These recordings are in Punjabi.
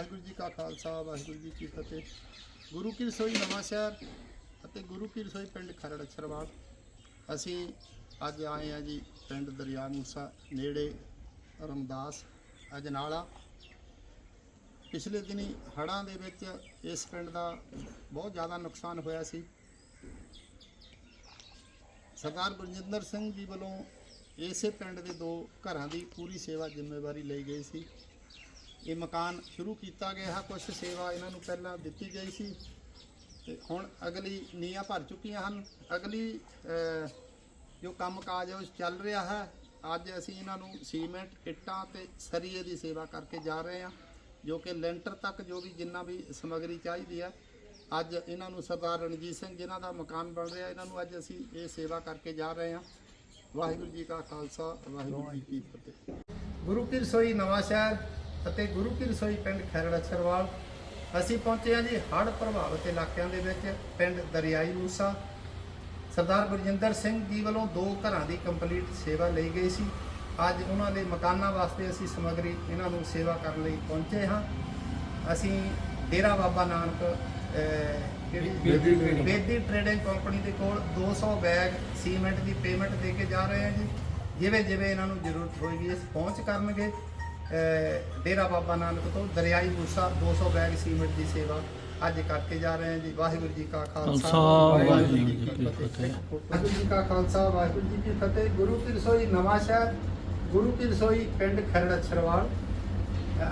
ਵਾਹਿਗੁਰੂ ਜੀ ਕਾ ਖਾਲਸਾ, ਵਾਹਿਗੁਰੂ ਜੀ ਕੀ ਫਤਿਹ। ਗੁਰੂ ਕੀ ਰਸੋਈ ਨਵਾਂ ਸ਼ਹਿਰ ਅਤੇ ਗੁਰੂ ਕੀ ਰਸੋਈ ਪਿੰਡ ਖਰੜ ਅਛਰਵਾਲ ਅਸੀਂ ਅੱਜ ਆਏ ਆ ਜੀ ਪਿੰਡ ਦਰਿਆ ਮੂਸਾ ਨੇੜੇ ਰਮਦਾਸ ਅਜਨਾਲਾ। ਪਿਛਲੇ ਦਿਨੀ ਹੜ੍ਹਾਂ ਦੇ ਵਿੱਚ ਇਸ ਪਿੰਡ ਦਾ ਬਹੁਤ ਜ਼ਿਆਦਾ ਨੁਕਸਾਨ ਹੋਇਆ ਸੀ। ਸਰਦਾਰ ਗੁਰਜਿੰਦਰ ਸਿੰਘ ਜੀ ਵੱਲੋਂ ਇਸੇ ਪਿੰਡ ਦੇ ਦੋ ਘਰਾਂ ਦੀ ਪੂਰੀ ਸੇਵਾ ਜ਼ਿੰਮੇਵਾਰੀ ਲਈ ਗਈ ਸੀ। ਇਹ ਮਕਾਨ ਸ਼ੁਰੂ ਕੀਤਾ ਗਿਆ ਹੈ। ਕੁਝ ਸੇਵਾ ਇਹਨਾਂ ਨੂੰ ਪਹਿਲਾਂ ਦਿੱਤੀ ਗਈ ਸੀ। ਤੇ ਹੁਣ ਅਗਲੀ ਨੀਹਾਂ ਭਰ ਚੁੱਕੀਆਂ ਹਨ। ਅਗਲੀ ਜੋ ਕੰਮ ਕਾਜ ਹੈ, ਉਹ ਚੱਲ ਰਿਹਾ ਹੈ। ਅੱਜ ਅਸੀਂ ਇਹਨਾਂ ਨੂੰ ਸੀਮੈਂਟ, ਇੱਟਾਂ ਤੇ ਸਰੀਏ ਦੀ ਸੇਵਾ ਕਰਕੇ ਜਾ ਰਹੇ ਹਾਂ, ਜੋ ਕਿ ਲੈਂਟਰ ਤੱਕ ਜੋ ਵੀ ਜਿੰਨਾ ਵੀ ਸਮੱਗਰੀ ਚਾਹੀਦੀ ਹੈ, ਅੱਜ ਇਹਨਾਂ ਨੂੰ ਸਰਦਾਰ ਰਣਜੀਤ ਸਿੰਘ ਜਿਨ੍ਹਾਂ ਦਾ ਮਕਾਨ ਬਣ ਰਿਹਾ, ਇਹਨਾਂ ਨੂੰ ਅੱਜ ਅਸੀਂ ਇਹ ਸੇਵਾ ਕਰਕੇ ਜਾ ਰਹੇ ਹਾਂ। ਵਾਹਿਗੁਰੂ ਜੀ ਕਾ ਖਾਲਸਾ, ਵਾਹਿਗੁਰੂ ਜੀ ਕੀ ਫਤਿਹ। ਗੁਰੂ ਕੀ ਰਸੋਈ, ਨਵਾਂ ਸ਼ਹਿਰ। ਅਤੇ ਗੁਰੂ ਕੀ ਰਸੋਈ ਪਿੰਡ ਖੈਰੜ ਅਛਰਵਾਲ ਅਸੀਂ ਪਹੁੰਚੇ ਹਾਂ ਜੀ ਹੜ੍ਹ ਪ੍ਰਭਾਵਿਤ ਇਲਾਕਿਆਂ ਦੇ ਵਿੱਚ ਪਿੰਡ ਦਰਿਆਈ ਮੂਸਾ। ਸਰਦਾਰ ਗੁਰਜਿੰਦਰ ਸਿੰਘ ਜੀ ਵੱਲੋਂ ਦੋ ਘਰਾਂ ਦੀ ਕੰਪਲੀਟ ਸੇਵਾ ਲਈ ਗਈ ਸੀ। ਅੱਜ ਉਹਨਾਂ ਦੇ ਮਕਾਨਾਂ ਵਾਸਤੇ ਅਸੀਂ ਸਮੱਗਰੀ ਇਹਨਾਂ ਨੂੰ ਸੇਵਾ ਕਰਨ ਲਈ ਪਹੁੰਚੇ ਹਾਂ। ਅਸੀਂ ਡੇਰਾ ਬਾਬਾ ਨਾਨਕ ਬੇਦੀ ਟਰੇਡਿੰਗ। ਕੰਪਨੀ ਦੇ ਕੋਲ 200 ਬੈਗ ਸੀਮੈਂਟ ਦੀ ਪੇਮੈਂਟ ਦੇ ਕੇ ਜਾ ਰਹੇ ਹਾਂ ਜੀ। ਜਿਵੇਂ ਜਿਵੇਂ ਇਹਨਾਂ ਨੂੰ ਜ਼ਰੂਰਤ ਹੋਏਗੀ ਅਸੀਂ ਪਹੁੰਚ ਕਰਨਗੇ। ਡੇਰਾ ਬਾਬਾ ਨਾਨਕ ਤੋਂ ਦਰਿਆਈ ਮੂਸਾ 200 ਬੈਗ ਸੀਮੈਂਟ ਦੀ ਸੇਵਾ ਅੱਜ ਕਰਕੇ ਜਾ ਰਹੇ ਹਾਂ ਜੀ। ਵਾਹਿਗੁਰੂ ਜੀ ਕਾ ਖਾਲਸਾ ਵਾਹਿਗੁਰੂ ਜੀ ਕੀ ਫਤਿਹ। ਵਾਹਿਗੁਰੂ ਜੀ ਕਾ ਖਾਲਸਾ ਵਾਹਿਗੁਰੂ ਜੀ ਕੀ ਫਤਿਹ। ਗੁਰੂ ਕੀ ਰਸੋਈ ਨਵਾਂ ਸ਼ਹਿਰ ਗੁਰੂ ਕੀ ਰਸੋਈ ਪਿੰਡ ਖਰੜ ਅਛਰਵਾਲ।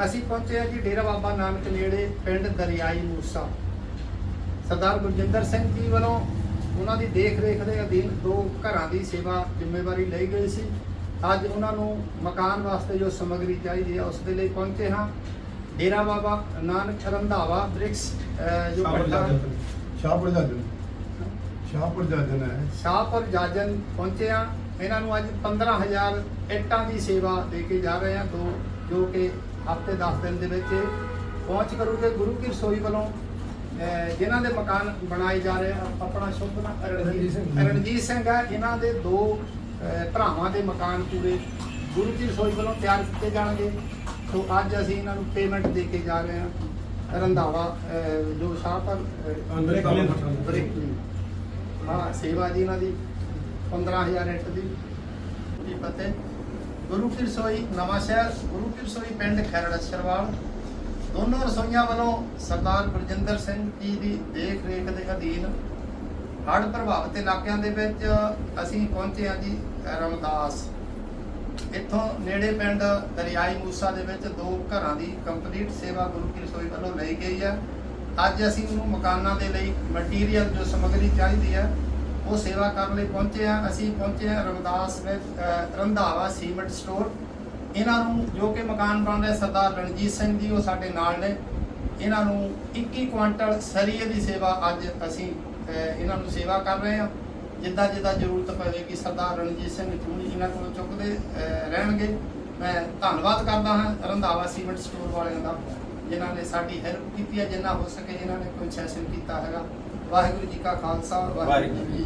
ਅਸੀਂ ਪਹੁੰਚੇ ਹਾਂ ਜੀ ਡੇਰਾ ਬਾਬਾ ਨਾਨਕ ਨੇੜੇ ਪਿੰਡ ਦਰਿਆਈ ਮੂਸਾ। ਸਰਦਾਰ ਗੁਰਜਿੰਦਰ ਸਿੰਘ ਜੀ ਵੱਲੋਂ ਉਹਨਾਂ ਦੀ ਦੇਖ ਰੇਖ ਦੇ ਅਧੀਨ ਦੋ ਘਰਾਂ ਦੀ ਸੇਵਾ ਜ਼ਿੰਮੇਵਾਰੀ ਲਈ ਗਈ ਸੀ। ਅੱਜ ਉਹਨਾਂ ਨੂੰ ਮਕਾਨ ਵਾਸਤੇ ਜੋ ਸਮੱਗਰੀ ਚਾਹੀਦੀ ਹੈ ਉਸ ਦੇ ਲਈ ਪਹੁੰਚੇ ਹਾਂ। ਡੇਰਾ ਬਾਬਾ ਨਾਨਕ ਰੰਧਾਵਾ ਬ੍ਰਿਕਸ ਜੋ ਸ਼ਾਹਪੁਰ ਜਾਜਨ। ਸ਼ਾਹਪੁਰ ਜਾਜਨ। ਹੈ। ਸ਼ਾਹਪੁਰ ਜਾਜਨ ਪਹੁੰਚੇ ਆ ਇਹਨਾਂ ਨੂੰ ਅੱਜ 15000 ਇੱਟਾਂ ਦੀ ਸੇਵਾ ਦੇ ਕੇ ਜਾ ਰਹੇ ਆ ਦੋ ਜੋ ਕਿ ਹਫ਼ਤੇ 10 ਦਿਨ ਦੇ ਵਿੱਚ ਪਹੁੰਚ ਕਰੂਗੇ ਗੁਰੂ ਕੀ ਰਸੋਈ ਵੱਲੋਂ ਜਿਨ੍ਹਾਂ ਦੇ ਮਕਾਨ ਬਣਾਏ ਜਾ ਰਹੇ ਆ ਆਪਣਾ ਸ਼ੁਭ ਨਾਮ ਰਣਜੀਤ ਸਿੰਘ। ਰਣਜੀਤ ਸਿੰਘ ਹੈ। ਇਹਨਾਂ ਦੇ ਦੋ ਭਰਾਵਾਂ ਦੇ ਮਕਾਨ ਪੂਰੇ ਗੁਰੂ ਕੀ ਰਸੋਈ ਵੱਲੋਂ ਤਿਆਰ ਕੀਤੇ ਜਾਣਗੇ। ਸੋ ਅੱਜ ਅਸੀਂ ਇਹਨਾਂ ਨੂੰ ਪੇਮੈਂਟ ਦੇ ਕੇ ਜਾ ਰਹੇ ਹਾਂ। ਰੰਧਾਵਾ ਜੋ ਅਹ, ਅੰਦਰ ਹਾਂ ਸੇਵਾ ਜੀ ਇਹਨਾਂ ਦੀ 15000 ਇੱਟ ਦੀ। ਜੀ ਫਤਿਹ ਗੁਰੂ ਕੀ ਰਸੋਈ ਨਵਾਂ ਸ਼ਹਿਰ ਗੁਰੂ ਕੀ ਰਸੋਈ ਪਿੰਡ ਖੈਰੜ ਅਛਰਵਾਲ ਦੋਨੋਂ ਰਸੋਈਆਂ ਵੱਲੋਂ ਸਰਦਾਰ ਗੁਰਜਿੰਦਰ ਸਿੰਘ ਜੀ ਦੀ ਦੇਖ ਰੇਖ ਦੇ ਅਧੀਨ ਹੜ੍ਹ ਪ੍ਰਭਾਵਿਤ ਇਲਾਕਿਆਂ ਦੇ ਵਿੱਚ ਅਸੀਂ ਪਹੁੰਚੇ ਹਾਂ ਜੀ, ਰਮਦਾਸ। ਇੱਥੋਂ ਨੇੜੇ ਪਿੰਡ ਦਰਿਆਈ ਮੂਸਾ ਦੇ ਵਿੱਚ ਦੋ ਘਰਾਂ ਦੀ ਕੰਪਲੀਟ ਸੇਵਾ ਗੁਰੂ ਕੀ ਰਸੋਈ ਵੱਲੋਂ ਲਈ ਗਈ ਹੈ। ਅੱਜ ਅਸੀਂ ਉਹਨੂੰ ਮਕਾਨਾਂ ਦੇ ਲਈ ਮਟੀਰੀਅਲ ਜੋ ਸਮੱਗਰੀ ਚਾਹੀਦੀ ਹੈ, ਉਹ ਸੇਵਾ ਕਰਨ ਲਈ ਪਹੁੰਚੇ ਹਾਂ। ਅਸੀਂ ਪਹੁੰਚੇ ਹਾਂ ਰਮਦਾਸ ਵਿੱਚ ਰੰਧਾਵਾ ਸੀਮੈਂਟ ਸਟੋਰ ਇਹਨਾਂ ਨੂੰ ਜੋ ਕਿ ਮਕਾਨ ਬਣ ਰਿਹਾ ਸਰਦਾਰ ਰਣਜੀਤ ਸਿੰਘ ਜੀ, ਉਹ ਸਾਡੇ ਨਾਲ ਨੇ। ਇਹਨਾਂ ਨੂੰ 21 ਕੁਆਂਟਲ ਸਰੀਏ ਦੀ ਸੇਵਾ ਅੱਜ ਅਸੀਂ ਇਹਨਾਂ ਨੂੰ ਸੇਵਾ ਕਰ ਰਹੇ ਹਾਂ ਜਿੱਦਾਂ ਜਿੱਦਾਂ ਜ਼ਰੂਰਤ ਪਵੇਗੀ ਸਰਦਾਰ ਰਣਜੀਤ ਸਿੰਘ ਚੂਣੀ ਇਹਨਾਂ ਕੋਲੋਂ ਚੁੱਕਦੇ ਰਹਿਣਗੇ। ਮੈਂ ਧੰਨਵਾਦ ਕਰਦਾ ਹਾਂ ਰੰਧਾਵਾ ਸੀਮੈਂਟ ਸਟੋਰ ਵਾਲਿਆਂ ਦਾ, ਜਿਨ੍ਹਾਂ ਨੇ ਸਾਡੀ ਹੈਲਪ ਕੀਤੀ ਹੈ, ਜਿੰਨਾ ਹੋ ਸਕੇ ਜਿਨ੍ਹਾਂ ਨੇ ਕੋਈ ਸੈਸ਼ਨ ਕੀਤਾ ਹੈਗਾ। ਵਾਹਿਗੁਰੂ ਜੀ ਕਾ ਖਾਲਸਾ, ਵਾਹਿਗੁਰੂ ਜੀ